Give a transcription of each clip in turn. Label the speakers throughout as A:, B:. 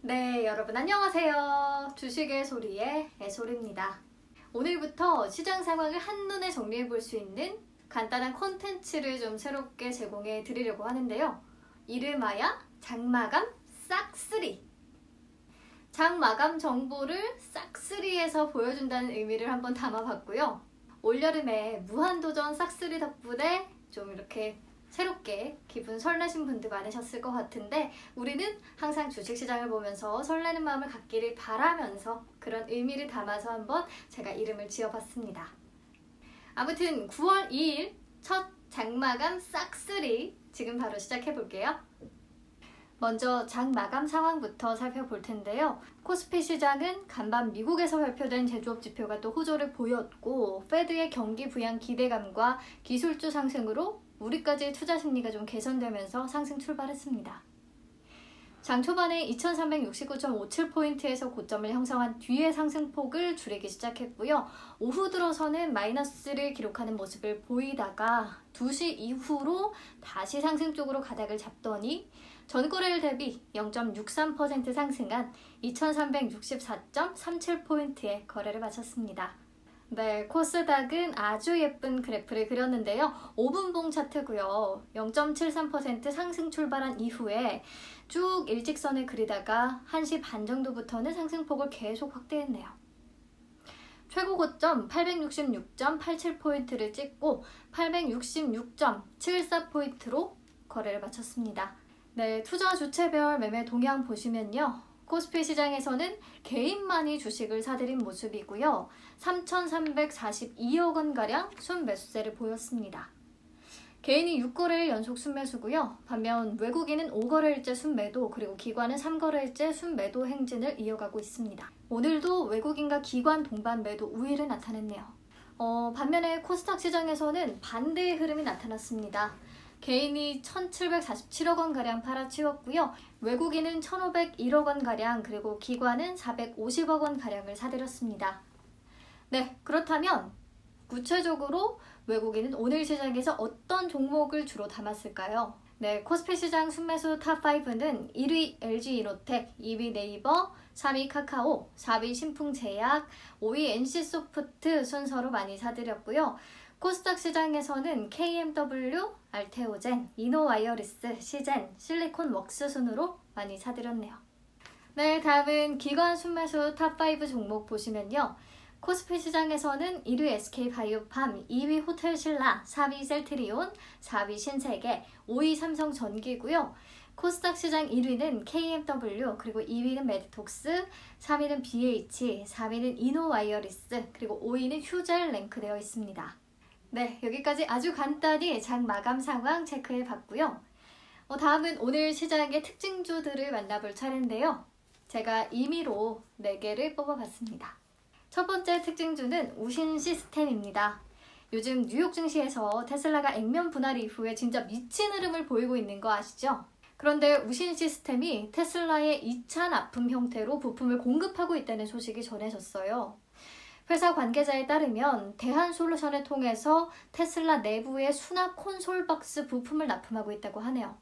A: 네, 여러분 안녕하세요. 주식의 소리의 애소리입니다. 오늘부터 시장 상황을 한눈에 정리해 볼 수 있는 간단한 콘텐츠를 좀 새롭게 제공해 드리려고 하는데요. 이름하여 장마감 싹쓸이. 장마감 정보를 싹쓸이에서 보여준다는 의미를 한번 담아봤고요. 올여름에 무한도전 싹쓸이 덕분에 좀 이렇게 새롭게 기분 설레신 분들 많으셨을 것 같은데 우리는 항상 주식시장을 보면서 설레는 마음을 갖기를 바라면서 그런 의미를 담아서 한번 제가 이름을 지어봤습니다. 아무튼 9월 2일 첫 장마감 싹쓸이 지금 바로 시작해 볼게요. 먼저 장 마감 상황부터 살펴볼 텐데요. 코스피 시장은 간밤 미국에서 발표된 제조업 지표가 또 호조를 보였고 페드의 경기 부양 기대감과 기술주 상승으로 우리까지 투자 심리가 좀 개선되면서 상승 출발했습니다. 장 초반에 2369.57포인트에서 고점을 형성한 뒤에 상승폭을 줄이기 시작했고요. 오후 들어서는 마이너스를 기록하는 모습을 보이다가 2시 이후로 다시 상승 쪽으로 가닥을 잡더니 전거래일 대비 0.63% 상승한 2364.37포인트에 거래를 마쳤습니다. 네, 코스닥은 아주 예쁜 그래프를 그렸는데요. 5분봉 차트고요. 0.73% 상승 출발한 이후에 쭉 일직선을 그리다가 1시 반 정도부터는 상승폭을 계속 확대했네요. 최고 고점 866.87포인트를 찍고 866.74포인트로 거래를 마쳤습니다. 네, 투자 주체별 매매 동향 보시면요. 코스피 시장에서는 개인만이 주식을 사들인 모습이고요. 3,342억 원가량 순매수세를 보였습니다. 개인이 6거래일 연속 순매수고요. 반면 외국인은 5거래일째 순매도 그리고 기관은 3거래일째 순매도 행진을 이어가고 있습니다. 오늘도 외국인과 기관 동반 매도 우위를 나타냈네요. 어, 반면에 코스닥 시장에서는 반대의 흐름이 나타났습니다. 개인이 1,747억 원가량 팔아치웠고요. 외국인은 1,501억 원가량 그리고 기관은 450억 원가량을 사들였습니다. 네, 그렇다면 구체적으로 외국인은 오늘 시장에서 어떤 종목을 주로 담았을까요? 네, 코스피 시장 순매수 탑5는 1위 LG이노텍, 2위 네이버, 3위 카카오, 4위 신풍제약, 5위 NC소프트 순서로 많이 사들였고요. 코스닥 시장에서는 KMW, 알테오젠, 이노와이어리스, 시젠, 실리콘 웍스 순으로 많이 사들였네요. 네, 다음은 기관 순매수 탑5 종목 보시면요. 코스피 시장에서는 1위 SK바이오팜, 2위 호텔신라, 4위 셀트리온, 4위 신세계, 5위 삼성전기고요. 코스닥 시장 1위는 KMW, 그리고 2위는 메디톡스, 3위는 BH, 4위는 이노와이어리스, 그리고 5위는 휴젤 랭크되어 있습니다. 네, 여기까지 아주 간단히 장 마감 상황 체크해 봤고요. 어, 다음은 오늘 시장의 특징주들을 만나볼 차례인데요. 제가 임의로 4개를 뽑아봤습니다. 첫 번째 특징주는 우신 시스템입니다. 요즘 뉴욕 증시에서 테슬라가 액면 분할 이후에 진짜 미친 흐름을 보이고 있는 거 아시죠? 그런데 우신 시스템이 테슬라의 2차 납품 형태로 부품을 공급하고 있다는 소식이 전해졌어요. 회사 관계자에 따르면 대한솔루션을 통해서 테슬라 내부의 수납 콘솔 박스 부품을 납품하고 있다고 하네요.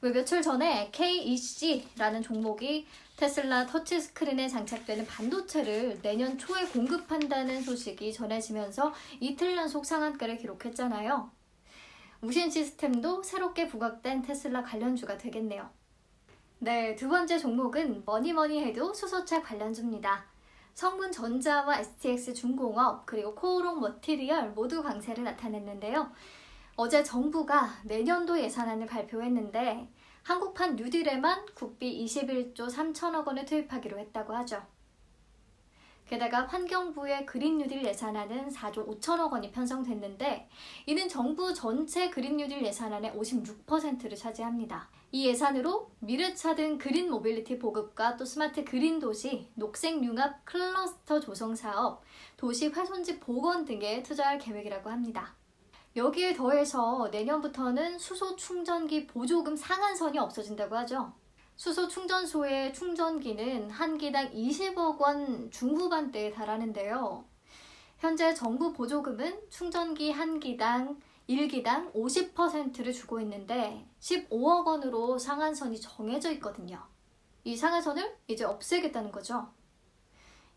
A: 왜 며칠 전에 KEC라는 종목이 테슬라 터치스크린에 장착되는 반도체를 내년 초에 공급한다는 소식이 전해지면서 이틀 연속 상한가를 기록했잖아요. 우신 시스템도 새롭게 부각된 테슬라 관련주가 되겠네요. 네, 두 번째 종목은 뭐니 뭐니 해도 수소차 관련주입니다. 성분 전자와 STX 중공업 그리고 코오롱 머티리얼 모두 강세를 나타냈는데요. 어제 정부가 내년도 예산안을 발표했는데 한국판 뉴딜에만 국비 21조 3천억 원을 투입하기로 했다고 하죠. 게다가 환경부의 그린 뉴딜 예산안은 4조 5천억 원이 편성됐는데 이는 정부 전체 그린 뉴딜 예산안의 56%를 차지합니다. 이 예산으로 미래차 등 그린 모빌리티 보급과 또 스마트 그린 도시, 녹색 융합 클러스터 조성 사업, 도시 화손지 복원 등에 투자할 계획이라고 합니다. 여기에 더해서 내년부터는 수소 충전기 보조금 상한선이 없어진다고 하죠. 수소 충전소의 충전기는 한 기당 20억 원 중후반대에 달하는데요. 현재 정부 보조금은 충전기 한 기당 1기당 50%를 주고 있는데 15억 원으로 상한선이 정해져 있거든요. 이 상하선을 이제 없애겠다는 거죠.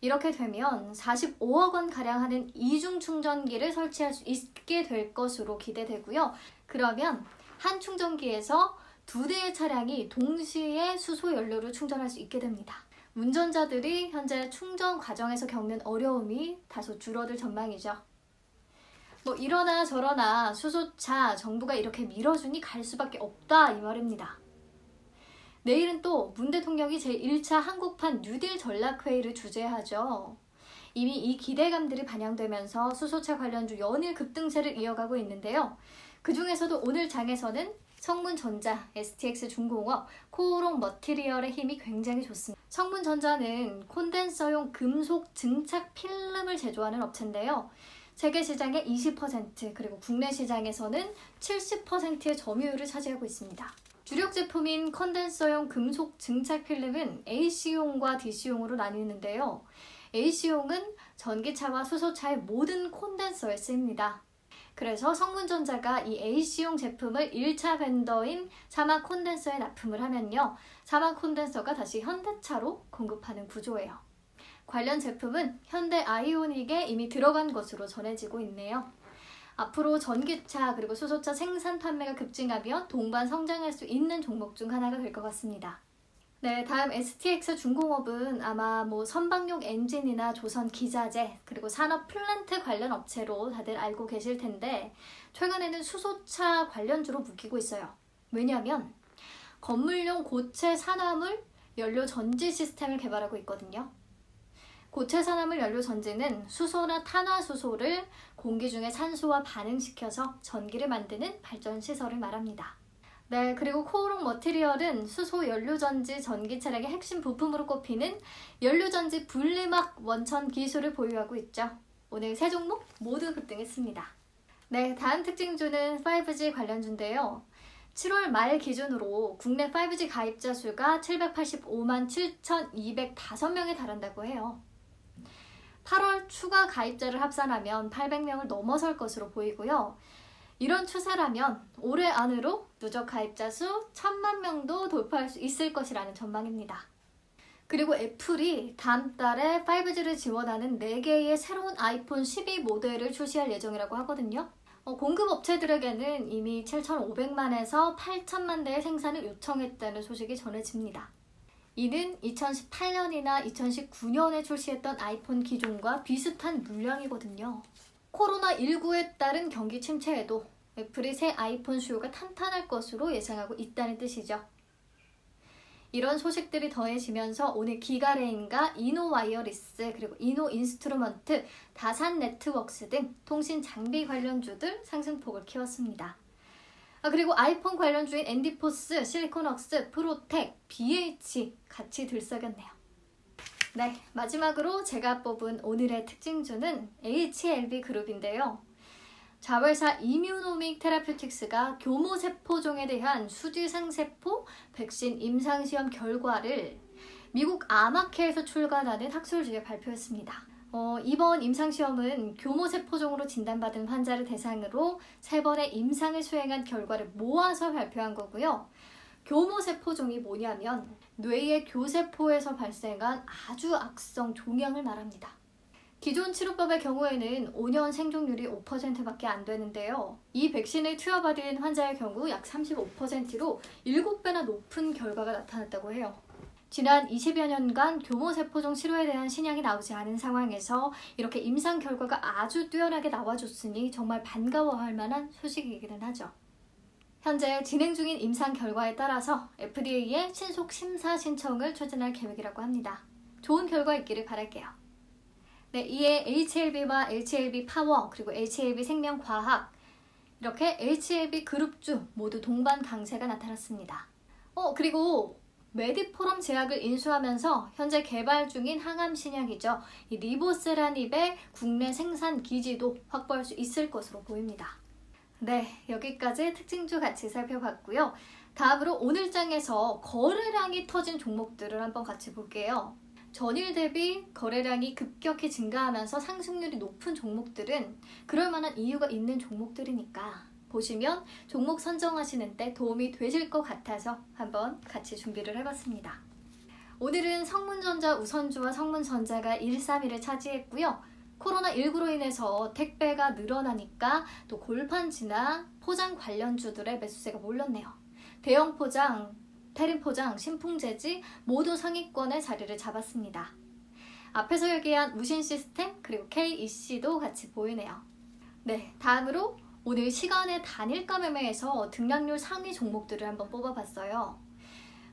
A: 이렇게 되면 45억 원 가량 하는 이중 충전기를 설치할 수 있게 될 것으로 기대되고요. 그러면 한 충전기에서 두 대의 차량이 동시에 수소 연료를 충전할 수 있게 됩니다. 운전자들이 현재 충전 과정에서 겪는 어려움이 다소 줄어들 전망이죠. 뭐 이러나 저러나 수소차 정부가 이렇게 밀어주니 갈 수밖에 없다 이 말입니다. 내일은 또 문 대통령이 제1차 한국판 뉴딜 전략회의를 주재하죠. 이미 이 기대감들이 반영되면서 수소차 관련주 연일 급등세를 이어가고 있는데요. 그 중에서도 오늘 장에서는 성문전자, STX 중공업, 코오롱 머티리얼의 힘이 굉장히 좋습니다. 성문전자는 콘덴서용 금속 증착 필름을 제조하는 업체인데요. 세계 시장의 20% 그리고 국내 시장에서는 70%의 점유율을 차지하고 있습니다. 주력 제품인 컨덴서용 금속 증착 필름은 AC용과 DC용으로 나뉘는데요. AC용은 전기차와 수소차의 모든 콘덴서에 쓰입니다. 그래서 성문전자가 이 AC용 제품을 1차 벤더인 사막 콘덴서에 납품을 하면요. 사막 콘덴서가 다시 현대차로 공급하는 구조예요. 관련 제품은 현대 아이오닉에 이미 들어간 것으로 전해지고 있네요. 앞으로 전기차 그리고 수소차 생산 판매가 급증하며 동반 성장할 수 있는 종목 중 하나가 될 것 같습니다. 네, 다음 STX 중공업은 아마 뭐 선박용 엔진이나 조선 기자재 그리고 산업 플랜트 관련 업체로 다들 알고 계실 텐데 최근에는 수소차 관련주로 묶이고 있어요. 왜냐하면 건물용 고체 산화물 연료 전지 시스템을 개발하고 있거든요. 고체 산화물 연료 전지는 수소나 탄화수소를 공기 중에 산소와 반응시켜서 전기를 만드는 발전 시설을 말합니다. 네, 그리고 코오롱 머티리얼은 수소 연료전지 전기 차량의 핵심 부품으로 꼽히는 연료전지 분리막 원천 기술을 보유하고 있죠. 오늘 세 종목 모두 급등했습니다. 네, 다음 특징주는 5G 관련주인데요. 7월 말 기준으로 국내 5G 가입자 수가 785만 7,205명에 달한다고 해요. 8월 추가 가입자를 합산하면 800명을 넘어설 것으로 보이고요. 이런 추세라면 올해 안으로 누적 가입자 수 1000만 명도 돌파할 수 있을 것이라는 전망입니다. 그리고 애플이 다음 달에 5G를 지원하는 4개의 새로운 아이폰 12 모델을 출시할 예정이라고 하거든요. 어, 공급 업체들에게는 이미 7,500만에서 8천만 대의 생산을 요청했다는 소식이 전해집니다. 이는 2018년이나 2019년에 출시했던 아이폰 기종과 비슷한 물량이거든요. 코로나19에 따른 경기 침체에도 애플이 새 아이폰 수요가 탄탄할 것으로 예상하고 있다는 뜻이죠. 이런 소식들이 더해지면서 오늘 기가레인과 이노와이어리스 그리고 이노인스트루먼트, 다산 네트워크스 등 통신 장비 관련주들 상승폭을 키웠습니다. 아, 그리고 아이폰 관련주인 앤디포스, 실리콘웍스, 프로텍, BH 같이 들썩였네요. 네, 마지막으로 제가 뽑은 오늘의 특징주는 HLB 그룹인데요. 자회사 이뮤노믹 테라퓨틱스가 교모세포종에 대한 수지상세포 백신 임상시험 결과를 미국 아마케에서 출간하는 학술지에 발표했습니다. 어, 이번 임상시험은 교모세포종으로 진단받은 환자를 대상으로 세 번의 임상을 수행한 결과를 모아서 발표한 거고요. 교모세포종이 뭐냐면 뇌의 교세포에서 발생한 아주 악성 종양을 말합니다. 기존 치료법의 경우에는 5년 생존율이 5%밖에 안 되는데요. 이 백신을 투여받은 환자의 경우 약 35%로 7배나 높은 결과가 나타났다고 해요. 지난 20여 년간 교모세포종 치료에 대한 신약이 나오지 않은 상황에서 이렇게 임상 결과가 아주 뛰어나게 나와줬으니 정말 반가워할 만한 소식이기는 하죠. 현재 진행 중인 임상 결과에 따라서 FDA에 신속 심사 신청을 추진할 계획이라고 합니다. 좋은 결과 있기를 바랄게요. 네, 이에 HLB와 HLB 파워 그리고 HLB 생명과학 이렇게 HLB 그룹주 모두 동반 강세가 나타났습니다. 어 그리고 메디포럼 제약을 인수하면서 현재 개발 중인 항암 신약이죠. 이 리보세라닙의 국내 생산 기지도 확보할 수 있을 것으로 보입니다. 네, 여기까지 특징주 같이 살펴봤고요. 다음으로 오늘 장에서 거래량이 터진 종목들을 한번 같이 볼게요. 전일 대비 거래량이 급격히 증가하면서 상승률이 높은 종목들은 그럴 만한 이유가 있는 종목들이니까 보시면 종목 선정하시는 때 도움이 되실 것 같아서 한번 같이 준비를 해봤습니다. 오늘은 성문전자 우선주와 성문전자가 1, 3위를 차지했고요. 코로나19로 인해서 택배가 늘어나니까 또 골판지나 포장 관련주들의 매수세가 몰렸네요. 대형 포장, 테린 포장, 신풍재지 모두 상위권에 자리를 잡았습니다. 앞에서 얘기한 우신 시스템 그리고 KEC도 같이 보이네요. 네, 다음으로 오늘 시간의 단일가 매매에서 등락률 상위 종목들을 한번 뽑아봤어요.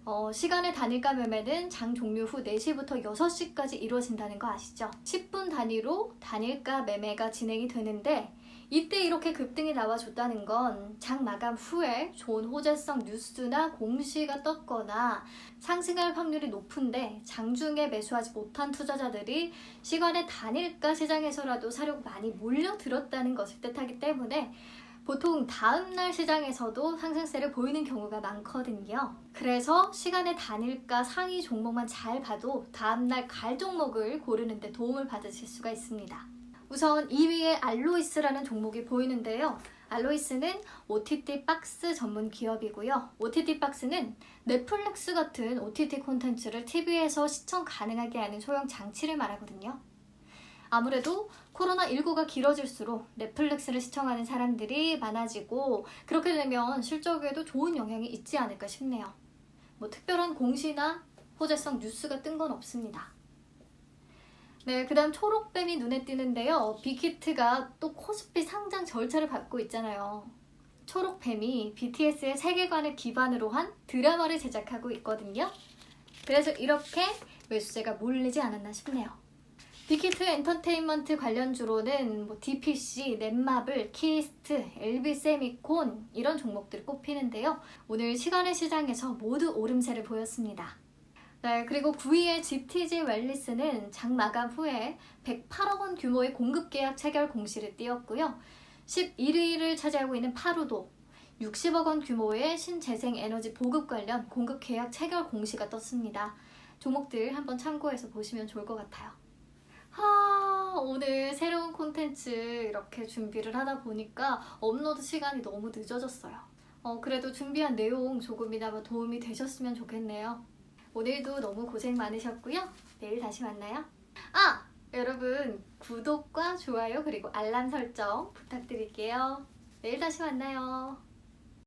A: 어, 시간의 단일가 매매는 장 종료 후 4시부터 6시까지 이루어진다는 거 아시죠? 10분 단위로 단일가 매매가 진행이 되는데 이때 이렇게 급등이 나와줬다는 건 장 마감 후에 좋은 호재성 뉴스나 공시가 떴거나 상승할 확률이 높은데 장중에 매수하지 못한 투자자들이 시간의 단일가 시장에서라도 사려고 많이 몰려들었다는 것을 뜻하기 때문에 보통 다음날 시장에서도 상승세를 보이는 경우가 많거든요. 그래서 시간의 단일가 상위 종목만 잘 봐도 다음날 갈 종목을 고르는데 도움을 받으실 수가 있습니다. 우선 2위에 알로이스라는 종목이 보이는데요. 알로이스는 OTT 박스 전문 기업이고요. OTT 박스는 넷플릭스 같은 OTT 콘텐츠를 TV에서 시청 가능하게 하는 소형 장치를 말하거든요. 아무래도 코로나19가 길어질수록 넷플릭스를 시청하는 사람들이 많아지고 그렇게 되면 실적에도 좋은 영향이 있지 않을까 싶네요. 뭐 특별한 공시나 호재성 뉴스가 뜬 건 없습니다. 네, 그 다음 초록뱀이 눈에 띄는데요. 빅히트가 또 코스피 상장 절차를 밟고 있잖아요. 초록뱀이 BTS의 세계관을 기반으로 한 드라마를 제작하고 있거든요. 그래서 이렇게 매수세가 몰리지 않았나 싶네요. 빅히트 엔터테인먼트 관련주로는 뭐 DPC, 넷마블, 키스트, LB세미콘 이런 종목들이 꼽히는데요. 오늘 시간의 시장에서 모두 오름세를 보였습니다. 네, 그리고 9위의 GTG 웰리스는 장 마감 후에 108억 원 규모의 공급 계약 체결 공시를 띄웠고요. 11위를 차지하고 있는 파루도 60억 원 규모의 신재생 에너지 보급 관련 공급 계약 체결 공시가 떴습니다. 종목들 한번 참고해서 보시면 좋을 것 같아요. 하, 오늘 새로운 콘텐츠 이렇게 준비를 하다 보니까 업로드 시간이 너무 늦어졌어요. 어, 그래도 준비한 내용 조금이나마 도움이 되셨으면 좋겠네요. 오늘도 너무 고생 많으셨고요. 내일 다시 만나요. 아! 여러분, 구독과 좋아요 그리고 알람 설정 부탁드릴게요. 내일 다시 만나요.